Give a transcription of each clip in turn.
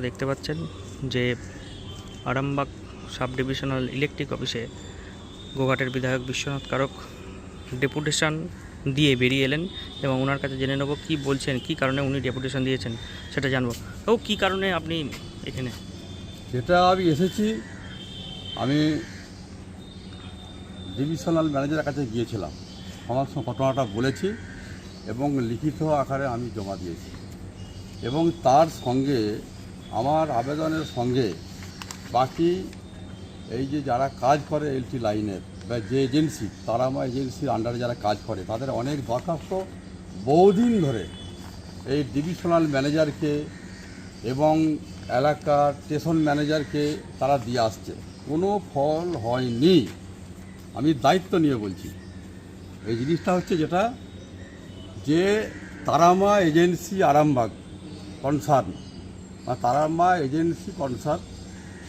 আপনারা দেখতে পাচ্ছেন যে আরামবাগ সাব ডিভিশনাল ইলেকট্রিক অফিসে গোঘাটের বিধায়ক বিশ্বনাথ কারক ডেপুটেশন দিয়ে বেরিয়ে এলেন এবং ওনার কাছে জেনে নেব কী বলছেন, কী কারণে উনি ডেপুটেশন দিয়েছেন সেটা জানব। ও, কী কারণে আপনি এখানে? যেটা আমি এসেছি, আমি ডিভিশনাল ম্যানেজারের কাছে গিয়েছিলাম। আমার ঘটনাটা বলেছি এবং লিখিত আকারে আমি জমা দিয়েছি। এবং তার সঙ্গে আমার আবেদনের সঙ্গে বাকি এই যে যারা কাজ করে এলটি লাইনের বা যে এজেন্সি তারা আমার এজেন্সির আন্ডারে যারা কাজ করে, তাদের অনেক দরখাস্ত বহুদিন ধরে এই ডিভিশনাল ম্যানেজারকে এবং এলাকার স্টেশন ম্যানেজারকে তারা দিয়ে আসছে। কোনো ফল হয়নি। আমি দায়িত্ব নিয়ে বলছি। এই জিনিসটা হচ্ছে যেটা যে তারামা এজেন্সি আরামবাগ কনসার্ন বা তারামা এজেন্সি কনসার্ন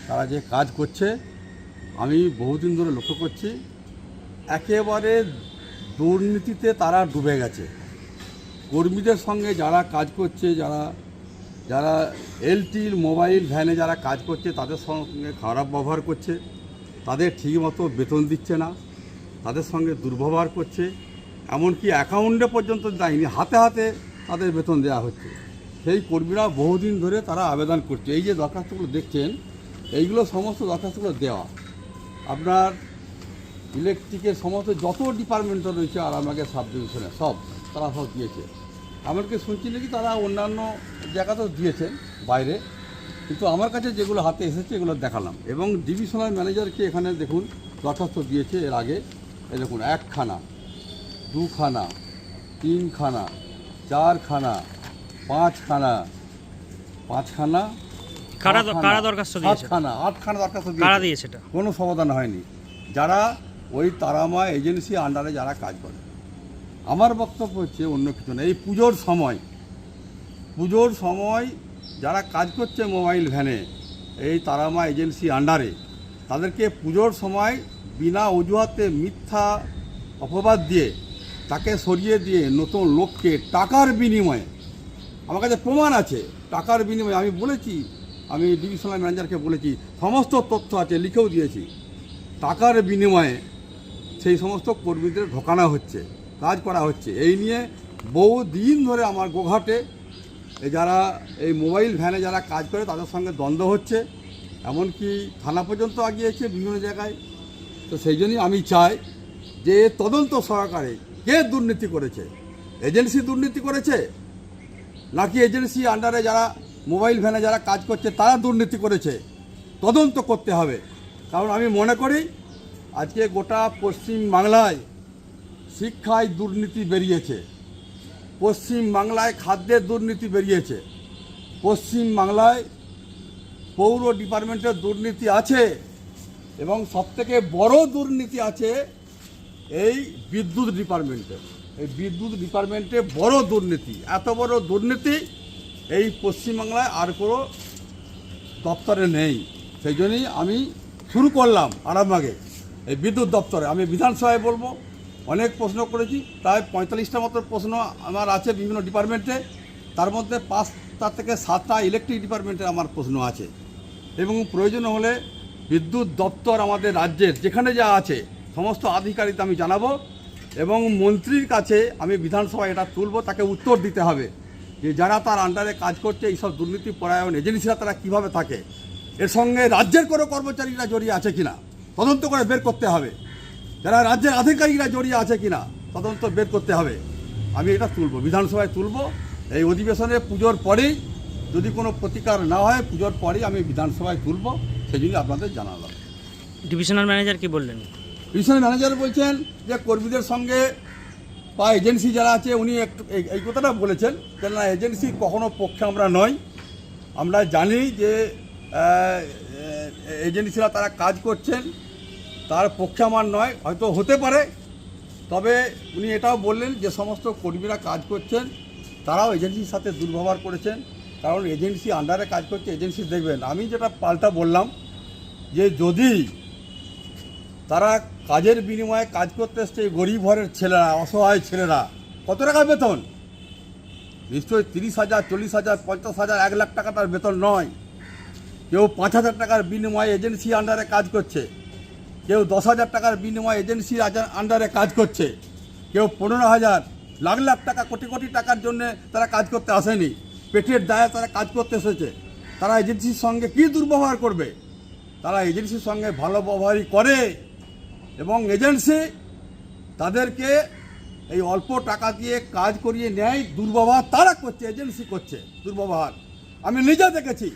তারা যে কাজ করছে, আমি বহুদিন ধরে লক্ষ্য করছি, একেবারে দুর্নীতিতে তারা ডুবে গেছে। কর্মীদের সঙ্গে যারা কাজ করছে, যারা যারা এলটির মোবাইল ভ্যানে যারা কাজ করছে, তাদের সঙ্গে খারাপ ব্যবহার করছে, তাদের ঠিকমতো বেতন দিচ্ছে না, তাদের সঙ্গে দুর্ব্যবহার করছে, এমনকি অ্যাকাউন্টে পর্যন্ত দেয়নি হাতে হাতে তাদের বেতন দেওয়া হচ্ছে। সেই কর্মীরা বহুদিন ধরে তারা আবেদন করছে। এই যে দরখাস্তগুলো দেখছেন, এইগুলো সমস্ত দরখাস্তগুলো দেওয়া। আপনার ইলেকট্রিকের সমস্ত যত ডিপার্টমেন্ট রয়েছে আর আমাকে সাব ডিভিশনে সব, তারা সব দিয়েছে। আমাকে শুনছি নাকি তারা অন্যান্য জায়গাতেও দিয়েছেন বাইরে, কিন্তু আমার কাছে যেগুলো হাতে এসেছে এগুলো দেখালাম। এবং ডিভিশনাল ম্যানেজারকে এখানে দেখুন, দরখাস্ত দিয়েছে এর আগে। এই দেখুন, একখানা, দুখানা, তিনখানা, চারখানা পাঁচখানা পাঁচখানা কারা কারা দরখাস্ত দিয়েছে? সাতখানা আটখানা দরখাস্ত কারা দিয়েছে দিয়েছে এটা? কোনো সমাধান হয়নি। যারা ওই তারামা এজেন্সি আন্ডারে যারা কাজ করে। আমার বক্তব্য হচ্ছে অন্য কিছু না। এই পুজোর সময় পুজোর সময় যারা কাজ করছে মোবাইল ভ্যানে এই তারামা এজেন্সি আন্ডারে তাদেরকে পুজোর সময় বিনা অজুহাতে মিথ্যা অপবাদ দিয়ে তাকে সরিয়ে দিয়ে নতুন লোককে টাকার বিনিময়ে আমার কাছে প্রমাণ আছে, টাকার বিনিময়ে আমি বলেছি, আমি ডিভিশনাল ম্যানেজারকে বলেছি, সমস্ত তথ্য আছে, লিখেও দিয়েছি। টাকার বিনিময়ে সেই সমস্ত কর্মীদের ঢোকানো হচ্ছে, কাজ করা হচ্ছে। এই নিয়ে বহু দিন ধরে আমার গোঘাটে যারা, এই মোবাইল ভ্যানে যারা কাজ করে তাদের সঙ্গে দ্বন্দ্ব হচ্ছে, এমনকি থানা পর্যন্ত আগিয়েছে বিভিন্ন জায়গায়। তো সেই জন্যই আমি চাই যে তদন্ত সহকারে কে দুর্নীতি করেছে, এজেন্সি দুর্নীতি করেছে নাকি এজেন্সি আন্ডারে যারা মোবাইল ভ্যানে যারা কাজ করছে, তারা দুর্নীতি করেছে? তদন্ত করতে হবে। কারণ আমি মনে করি, আজকে গোটা পশ্চিম বাংলায় শিক্ষায় দুর্নীতি বেরিয়েছে। পশ্চিম বাংলায় খাদ্যের দুর্নীতি বেরিয়েছে। পশ্চিম বাংলায় পৌর ডিপার্টমেন্টের দুর্নীতি আছে এবং সবথেকে বড় দুর্নীতি আছে এই বিদ্যুৎ ডিপার্টমেন্টে এই বিদ্যুৎ ডিপার্টমেন্টে বড় দুর্নীতি, এত বড় দুর্নীতি এই পশ্চিমবাংলায় আর কোনো দপ্তরে নেই। সেই জন্যই আমি শুরু করলাম আরামবাগে এই বিদ্যুৎ দপ্তরে। আমি বিধানসভায় বলব, অনেক প্রশ্ন করেছি, প্রায় পঁয়তাল্লিশটা মতো প্রশ্ন আমার আছে বিভিন্ন ডিপার্টমেন্টে। তার মধ্যে পাঁচটা থেকে সাতটা ইলেকট্রিক ডিপার্টমেন্টে আমার প্রশ্ন আছে। এবং প্রয়োজন হলে বিদ্যুৎ দপ্তর আমাদের রাজ্যের যেখানে যা আছে, সমস্ত আধিকারিক আমি জানাব। এবং মন্ত্রীর কাছে আমি বিধানসভায় এটা তুলব, তাকে উত্তর দিতে হবে যে যারা তার আন্ডারে কাজ করছে, এইসব দুর্নীতি পরায়ণ এজেন্সিরা তারা কীভাবে থাকে, এর সঙ্গে রাজ্যের কোনো কর্মচারীরা জড়িয়ে আছে কিনা, তদন্ত করে বের করতে হবে। যারা রাজ্যের আধিকারিকরা জড়িয়ে আছে কিনা, তদন্ত বের করতে হবে। আমি এটা তুলব, বিধানসভায় তুলব। এই অধিবেশনে পুজোর পরেই যদি কোনো প্রতিকার না হয়, পুজোর পরেই আমি বিধানসভায় তুলব, সেই জন্য আপনাদের জানালাম। ডিভিশনাল ম্যানেজার কি বললেন? ডিভিশন ম্যানেজার বলছেন যে কর্মীদের সঙ্গে বা এজেন্সি যারা আছে, উনি একটু এই- এই কথাটা বলেছেন যে না এজেন্সি কখনো পক্ষে আমরা নয় আমরা জানি যে এজেন্সিরা তারা কাজ করছেন, তার পক্ষে আমার নয়, হয়তো হতে পারে। তবে উনি এটাও বললেন যে সমস্ত কর্মীরা কাজ করছেন, তারাও এজেন্সির সাথে দুর্ব্যবহার করেছেন। কারণ এজেন্সি আন্ডারে কাজ করছে এজেন্সি দেখবেন। আমি যেটা পাল্টা বললাম, যে যদি তারা কাজের বিনিময়ে কাজ করতে এসছে গরিব ঘরের ছেলেরা, অসহায় ছেলেরা। কত টাকা বেতন? নিশ্চয়ই তিরিশ হাজার, চল্লিশ হাজার, পঞ্চাশ হাজার, এক লাখ টাকা তার বেতন নয়। কেউ পাঁচ হাজার টাকার বিনিময়ে এজেন্সি আন্ডারে কাজ করছে। কেউ দশ হাজার টাকার বিনিময়ে এজেন্সির আন্ডারে কাজ করছে। কেউ পনেরো হাজার, লাখ লাখ টাকা, কোটি কোটি টাকার জন্য তারা কাজ করতে আসেনি। পেটের দায়ে তারা কাজ করতে এসেছে। তারা এজেন্সির সঙ্গে কী দুর্ব্যবহার করবে? তারা এজেন্সির সঙ্গে ভালো ব্যবহারই করে। এবং এজেন্সি তাদেরকে এই অল্প টাকা দিয়ে কাজ করিয়ে নেয়, দুর্ব্যবহার তারা করছে, এজেন্সি করছে, দুর্ব্যবহার। আমি নিজে দেখেছি,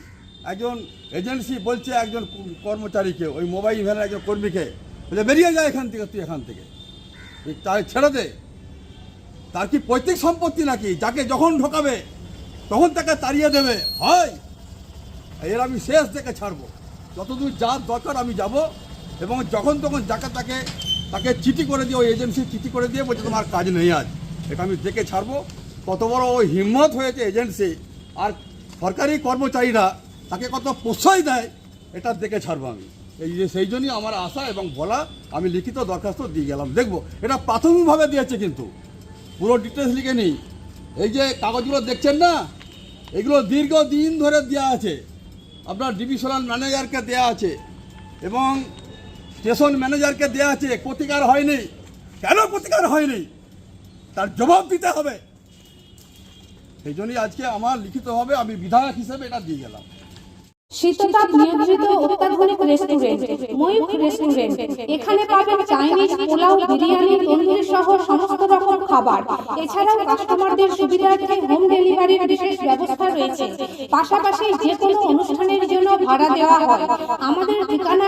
একজন এজেন্সি বলছে, একজন কর্মচারীকে, ওই মোবাইল ভ্যানের একজন কর্মীকে, বলে, বেরিয়ে যায় এখান থেকে, তুই এখান থেকে। তুই ছেড়ে দে। তার কি পৈতৃক সম্পত্তি নাকি? যাকে যখন ঢোকাবে, তখন তাকে তাড়িয়ে দেবে। হয়। এর আমি শেষ দেখে ছাড়বো। যতদূর যার দরকার আমি যাব। এবং যখন তখন যাকে তাকে তাকে চিঠি করে দিয়ে, ওই এজেন্সি চিঠি করে দিয়ে বলছে, তোমার কাজ নেই আজ। এটা আমি দেখে ছাড়বো। কত বড় ওই হিম্মত হয়েছে এজেন্সি। আর সরকারি কর্মচারীরা তাকে কত প্রশ্রয় দেয়, এটা দেখে ছাড়বো আমি। এই যে, সেই জন্যই আমার আশা এবং বলা, আমি লিখিত দরখাস্ত দিয়ে গেলাম। দেখব, এটা প্রাথমিকভাবে দিয়েছে কিন্তু। পুরো ডিটেলস লিখে নিই। এই যে কাগজগুলো দেখছেন না? এগুলো দীর্ঘদিন ধরে দেওয়া আছে। আপনার ডিভিশনাল ম্যানেজারকে দেওয়া আছে। এবং স্টেশন ম্যানেজারকে দেওয়া আছে, প্রতিকার হয়নি। কেন প্রতিকার হয়নি? তার জবাব দিতে হবে। সেই জন্যই আজকে আমার লিখিতভাবে আমি বিধায়ক হিসেবে এটা দিয়ে গেলাম। শীততাপ নিয়ন্ত্রিত অত্যাধুনিক রেস্টুরেন্ট ময়ূখ রেস্টুরেন্ট এখানে পাবেন চাইনিজ পোলাও, বিরিয়ানি, তন্দুরি সহ সমস্ত রকম খাবার। এছাড়াও কাস্টমারদের সুবিধার্থে হোম ডেলিভারির বিশেষ ব্যবস্থা রয়েছে। পাশাপাশি যে কোনো অনুষ্ঠানের জন্য ভাড়া দেওয়া হয়। আমাদের ঠিকানা